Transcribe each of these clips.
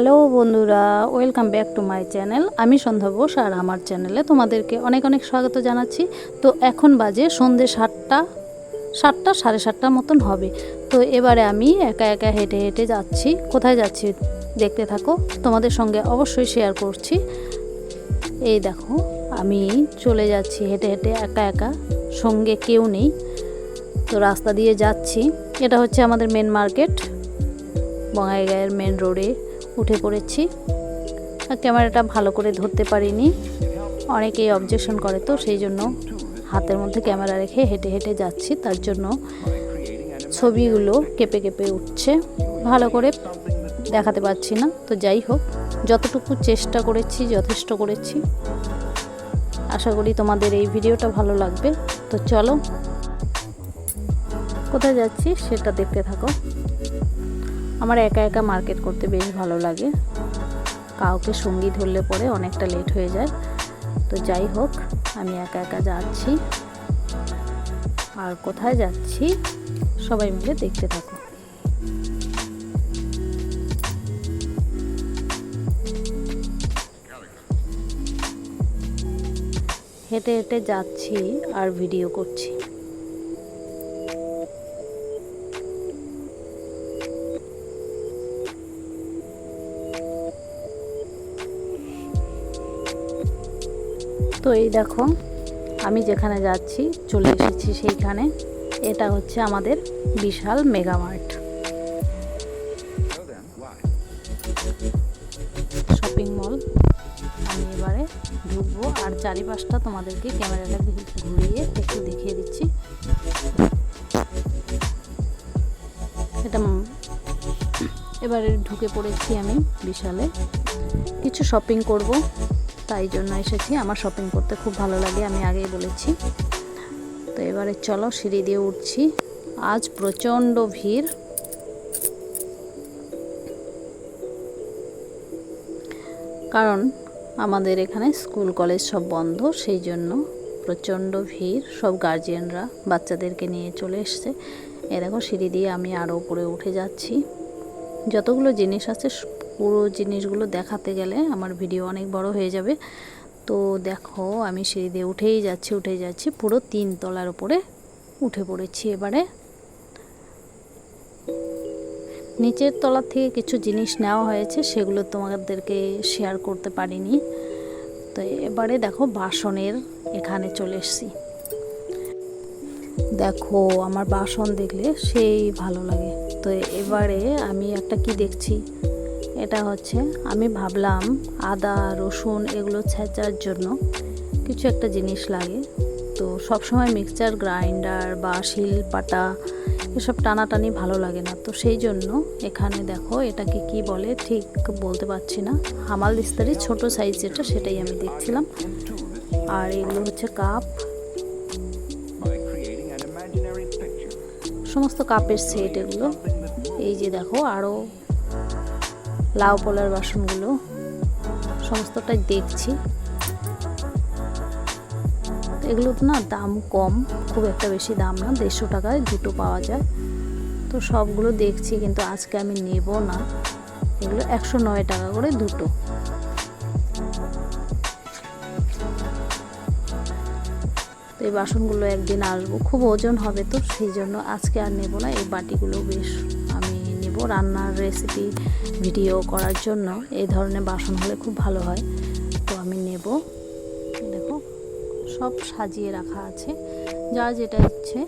Hello বন্ধুরা, welcome back to my channel. আমি সন্ধ্যা বোস আর আমার চ্যানেলে তোমাদেরকে অনেক অনেক স্বাগত জানাচ্ছি। তো এখন বাজে সন্ধে সাতটা সাতটা সাড়ে সাতটা মতন হবে। তো এবারে আমি একা একা হেঁটে হেঁটে যাচ্ছি। কোথায় যাচ্ছি দেখতে থাকো, তোমাদের সঙ্গে অবশ্যই শেয়ার করছি। এই দেখো, আমি চলে যাচ্ছি হেঁটে হেঁটে একা একা, সঙ্গে কেউ নেই। তো রাস্তা দিয়ে যাচ্ছি। এটা হচ্ছে আমাদের মেন মার্কেট বঙ্গাইগাঁয়ের মেন রোডে উঠে পড়েছি। ক্যামেরাটা ভালো করে ধরতে পারিনি। অনেকেই অবজেকশন করে তো, সেই জন্য হাতের মধ্যে ক্যামেরা রেখে হেঁটে হেঁটে যাচ্ছি। তার জন্য ছবিগুলো কেঁপে কেঁপে উঠছে। ভালো করে দেখাতে পারছি না। তো যাই হোক, যতটুকু চেষ্টা করেছি, যথেষ্ট করেছি। আশা করি তোমাদের এই ভিডিওটা ভালো লাগবে। তো চলো, কোথায় যাচ্ছি সেটা দেখতে থাকো। আমার একা একা মার্কেট করতে বেশ ভালো লাগে। কাউকে সঙ্গী ধরলে পরে অনেকটা লেট হয়ে যায়। তো যাই হোক, আমি একা একা যাচ্ছি। আর কোথায় যাচ্ছি, সবাই মিলে দেখতে থাকো। হেঁটে হেঁটে যাচ্ছি আর ভিডিও করছি। এই দেখো, আমি যেখানে যাচ্ছি, চলে এসেছি সেইখানে। এটা হচ্ছে আমাদের বিশাল মেগামার্ট শপিং মল আমি এবারে ঢুকবো, আর চারিপাশটা তোমাদেরকে ক্যামেরাটা ঘুরিয়ে একটু দেখিয়ে দিচ্ছি। এটা এবারে ঢুকে পড়েছি আমি বিশালে। কিছু শপিং করব। তাই জন্য এসেছি। আমার শপিং করতে খুব ভালো লাগে, আমি আগেই বলেছি। তো এবারে চলো সিঁড়ি দিয়ে উঠছি। আজ প্রচণ্ড ভিড়। কারণ আমাদের এখানে স্কুল, কলেজ সব বন্ধ, সেই জন্য প্রচণ্ড ভিড়। সব গার্জিয়ানরা বাচ্চাদেরকে নিয়ে চলে এসছে। এ দেখো সিঁড়ি দিয়ে আমি আরও উপরে উঠে যাচ্ছি। যতগুলো জিনিস আছে পুরো জিনিসগুলো দেখাতে গেলে আমার ভিডিও অনেক বড় হয়ে যাবে। তো দেখো, আমি সিঁড়ি দিয়ে উঠেই যাচ্ছি উঠেই যাচ্ছি, পুরো তিন তলার উপরে উঠে পড়েছি এবারে। নিচের তলার থেকে কিছু জিনিস নেওয়া হয়েছে, সেগুলো তোমাদেরকে শেয়ার করতে পারিনি। তো এবারে দেখো, বাসনের এখানে চলে এসছি। দেখো, আমার বাসন দেখলে সেই ভালো লাগে। তো এবারে আমি একটা কি দেখছি? এটা হচ্ছে, আমি ভাবলাম আদা, রসুন এগুলো ছেঁচার জন্য কিছু একটা জিনিস লাগে। তো সবসময় মিক্সচার গ্রাইন্ডার বা শিল, পাটা এসব টানাটানি ভালো লাগে না। তো সেই জন্য এখানে দেখো এটাকে কি বলে ঠিক বলতে পারছি না। হামাল দিস্তারি ছোট সাইজ যেটা সেটাই আমি দেখছিলাম। আর এগুলো হচ্ছে কাপ। সমস্ত কাপের সেট এগুলো। এই যে দেখো আরও লাউ পোলার বাসনগুলো সমস্তটাই দেখছি। এগুলো তো না দাম কম, খুব একটা বেশি দাম না, দেড়শো টাকায় দুটো পাওয়া যায়। তো সবগুলো দেখছি, কিন্তু আজকে আমি নেব না। এগুলো একশো নয় টাকা করে দুটো। তো এই বাসনগুলো একদিন আসব। খুব ওজন হবে তো, সেই জন্য আজকে আর নেব না, এই বাটিগুলো বেশ। রান্নার রেসিপি ভিডিও করার জন্য। এই ধরনের বাসন হলে খুব ভালো হয়। তো আমি নেব। দেখো, সব সাজিয়ে রাখা আছে। যার যেটা ইচ্ছে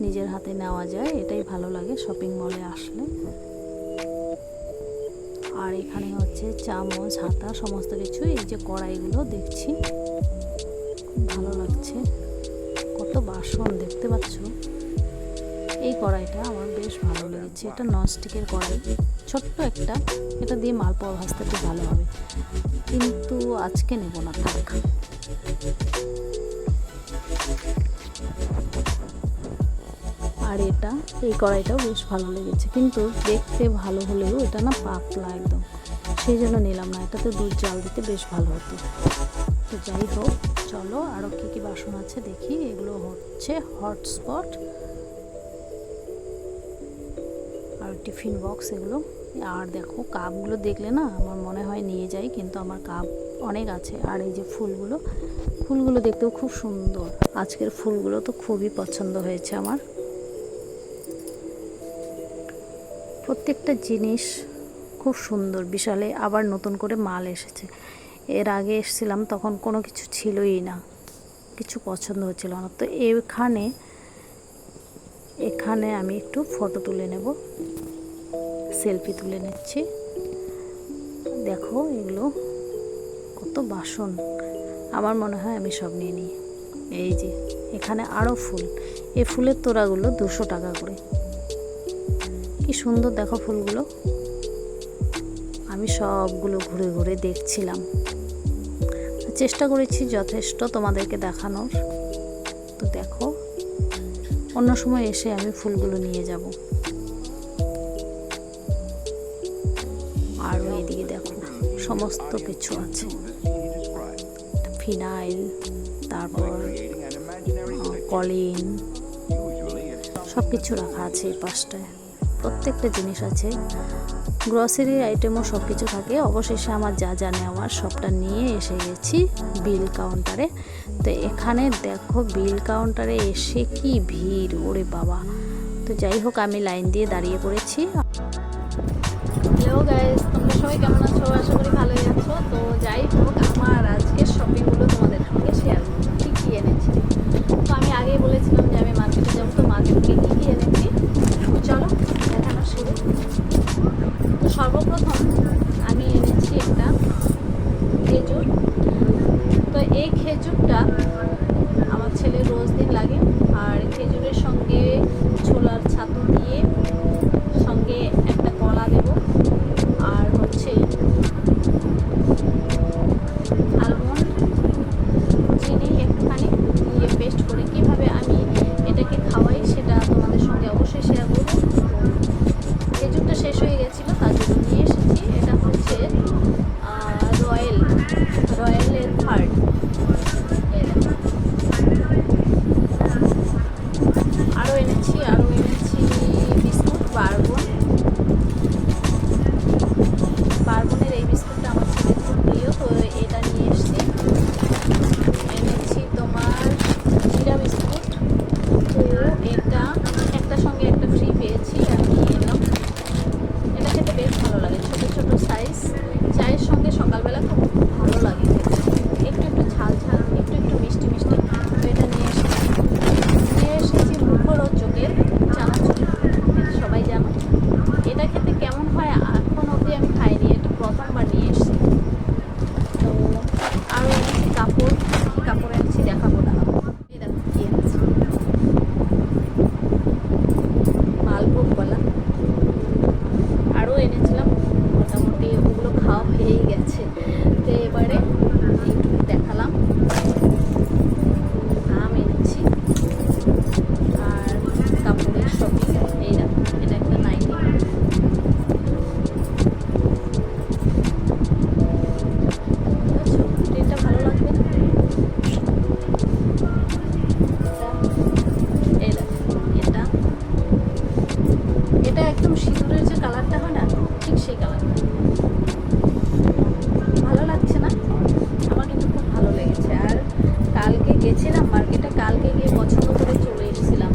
নিজের হাতে নেওয়া যায়। এটাই ভালো লাগে শপিং মলে আসলে। আর এখানে হচ্ছে চামচ, হাতা, সমস্ত কিছু। এই যে কড়াইগুলো দেখছি। ভালো লাগছে। কত বাসন, দেখতে পাচ্ছ? এই কড়াইটা আমার বেশ ভালো লেগেছে। এটা ননস্টিকের কড়াই। ছোট্ট একটা। এটা দিয়ে মালপোয়া ভাজতে খুব ভালো হবে। কিন্তু আজকে নেব না, থাক। আর এটা, এই কড়াইটাও বেশ ভালো লেগেছে। কিন্তু দেখতে ভালো হলেও এটা না পাতলা একদম। সেই জন্য নিলাম না। এটাতে দুধ জাল দিতে বেশ ভালো হতো। তো যাই হোক, চলো আরও কী কী বাসন আছে দেখি। এগুলো হচ্ছে হটস্পট আর টিফিন বক্স এগুলো। আর দেখো, কাপগুলো দেখলে না আমার মনে হয় নিয়ে যাই, কিন্তু আমার কাপ অনেক আছে। আর এই যে ফুলগুলো ফুলগুলো দেখতেও খুব সুন্দর। আজকের ফুলগুলো তো খুবই পছন্দ হয়েছে আমার। প্রত্যেকটা জিনিস খুব সুন্দর, বিশালে আবার নতুন করে মাল এসেছে। এর আগে এসেছিলাম, তখন কোনো কিছু ছিলই না। কিছু পছন্দ হচ্ছিল না। তো এখানে এখানে আমি একটু ফটো তুলে নেব। সেলফি তুলে নিচ্ছি। দেখো এগুলো কত বাসন। আমার মনে হয় আমি সব নিয়ে নিই। এই যে, এখানে আরও ফুল। এই ফুলের তোড়াগুলো দুশো টাকা করে। কি সুন্দর দেখো ফুলগুলো। আমি সবগুলো ঘুরে ঘুরে দেখছিলাম। চেষ্টা করেছি যথেষ্ট তোমাদেরকে দেখানোর। তো দেখো অন্য সময় এসে আমি ফুলগুলো নিয়ে যাব। আর এদিকে দেখো সমস্ত কিছু আছে। ফিনাইল, তারপর কলিন সব কিছু রাখা আছে এই পাশটায়। প্রত্যেকটা জিনিস আছে। গ্রসারির আইটেমও সব কিছু থাকে, অবশেষে আমার যা যা নেওয়ার সবটা নিয়ে এসে গেছি বিল কাউন্টারে তো এখানে দেখো বিল কাউন্টারে এসে কি ভিড়, ওরে বাবা। তো যাই হোক, আমি লাইন দিয়ে দাঁড়িয়ে পড়েছি। তোমরা সবাই কেমন আছো? আশা করি ভালোই আছো। তো যাই হোক, আমার আজকের এনেছি আরও কালকে গেছিলাম মার্কেটে কালকে গিয়ে পছন্দ করে চলে এসেছিলাম।